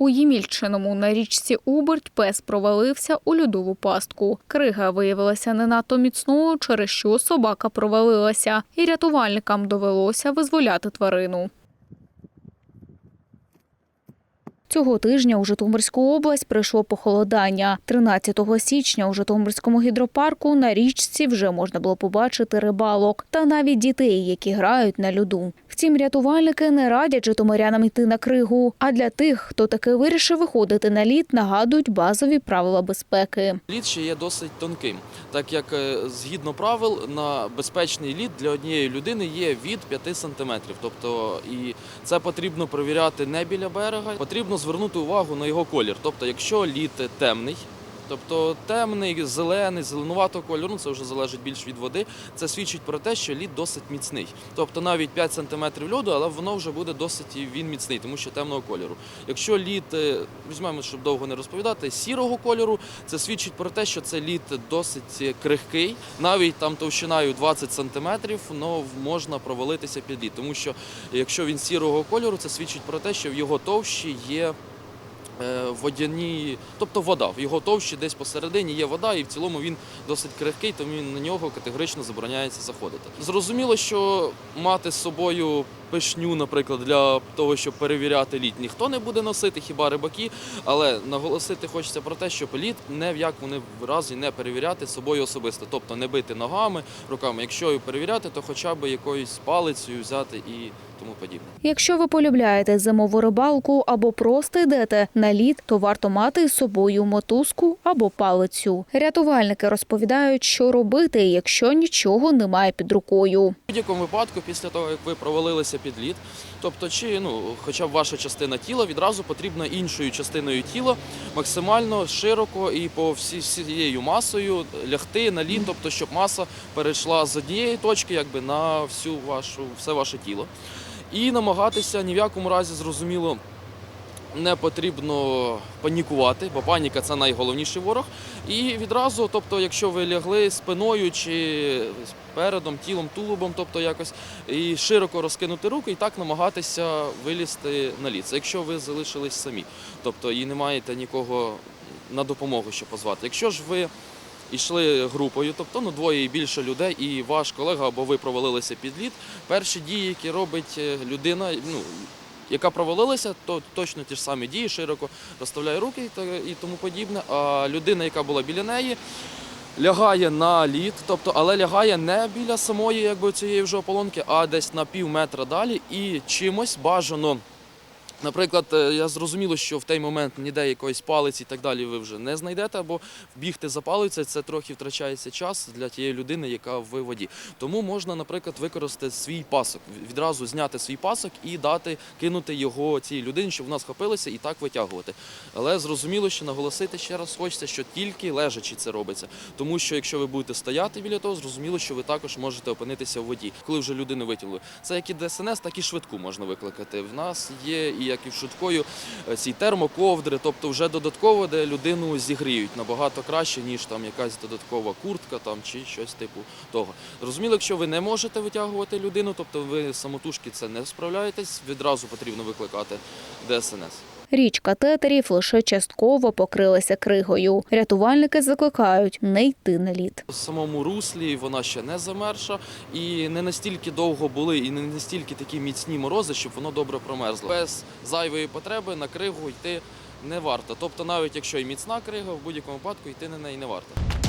У Ємільчиному на річці Уберть пес провалився у льодову пастку. Крига виявилася не надто міцною, через що собака провалилася, і рятувальникам довелося визволяти тварину. Цього тижня у Житомирську область прийшло похолодання. 13 січня у Житомирському гідропарку на річці вже можна було побачити рибалок та навіть дітей, які грають на льоду. Втім, рятувальники не радять житомирянам йти на кригу. А для тих, хто таки вирішив виходити на лід, нагадують базові правила безпеки. Лід ще є досить тонким, так як е, згідно правил на безпечний лід для однієї людини є від 5 сантиметрів. Тобто і це потрібно перевіряти не біля берега. Потрібно звернути увагу на його колір. Тобто, якщо лід темний. Тобто темний, зелений, зеленуватого кольору, це вже залежить більш від води. Це свідчить про те, що лід досить міцний. Тобто навіть 5 см льоду, але воно вже буде досить і він міцний, тому що темного кольору. Якщо лід, е, візьмемо, щоб довго не розповідати, сірого кольору, це свідчить про те, що це лід досить крихкий, навіть там товщиною 20 см, но можна провалитися під лід. Тому що якщо він сірого кольору, це свідчить про те, що в його товщі є е, водяні, тобто вода. В його товщі десь посередині є вода, і в цілому він досить крихкий, тому на нього категорично забороняється заходити. Зрозуміло, що мати з собою пишню, наприклад, для того, щоб перевіряти лід, ніхто не буде носити, хіба рибаки. Але наголосити хочеться про те, щоб лід не в якому разі не перевіряти собою особисто, тобто не бити ногами, руками. Якщо і перевіряти, то хоча б якоюсь палицею взяти і тому подібне. Якщо ви полюбляєте зимову рибалку або просто йдете на лід, то варто мати з собою мотузку або палицю. Рятувальники розповідають, що робити, якщо нічого немає під рукою. В будь-якому випадку, після того, як ви провалилися під лід, тобто чи ну, хоча б ваша частина тіла, відразу потрібно іншою частиною тіла максимально широко і по всі, всією масою лягти на лід, тобто щоб маса перейшла з однієї точки якби, на всю вашу, все ваше тіло. І намагатися ні в якому разі зрозуміло. Не потрібно панікувати, бо паніка це найголовніший ворог. І відразу, тобто, якщо ви лягли спиною чи передом, тілом, тулубом, тобто якось і широко розкинути руки, і так намагатися вилізти на. Це якщо ви залишились самі, тобто і не маєте нікого на допомогу, що позвати. Якщо ж ви йшли групою, тобто ну двоє і більше людей, і ваш колега або ви провалилися під лід, перші дії, які робить е, людина, ну яка провалилася, то точно ті ж самі дії, широко розставляє руки і тому подібне. А людина, яка була біля неї, лягає на лід, тобто, але лягає не біля самої якби, цієї вже ополонки, а десь на пів метра далі і чимось бажано. Наприклад, е, я зрозуміло, що в той момент ніде якоїсь палиці і так далі ви вже не знайдете, або бігти за палицею, це трохи втрачається час для тієї людини, яка в воді. Тому можна, наприклад, використати свій пасок, відразу зняти свій пасок і дати, кинути його цій людині, щоб вона схопилася і так витягувати. Але зрозуміло, що наголосити ще раз хочеться, що тільки лежачи це робиться. Тому що якщо ви будете стояти біля того, зрозуміло, що ви також можете опинитися в воді. Коли вже людину витягли. Це як і ДСНС, так і швидку можна викликати. В нас є і як і в швидкою е, ці термоковдри, тобто вже додатково, де людину зігріють набагато краще, ніж там якась додаткова куртка там чи щось типу того. Зрозуміло, якщо ви не можете витягувати людину, тобто ви самотужки це не справляєтесь, відразу потрібно викликати ДСНС. Річка тетерів лише частково покрилася кригою. Рятувальники закликають не йти на лід. У самому руслі вона ще не замерша, і не настільки довго були, і не настільки такі міцні морози, щоб воно добре промерзло. Без зайвої потреби на кригу йти не варто. Тобто, навіть якщо і міцна крига, в будь-якому випадку йти на неї не варто.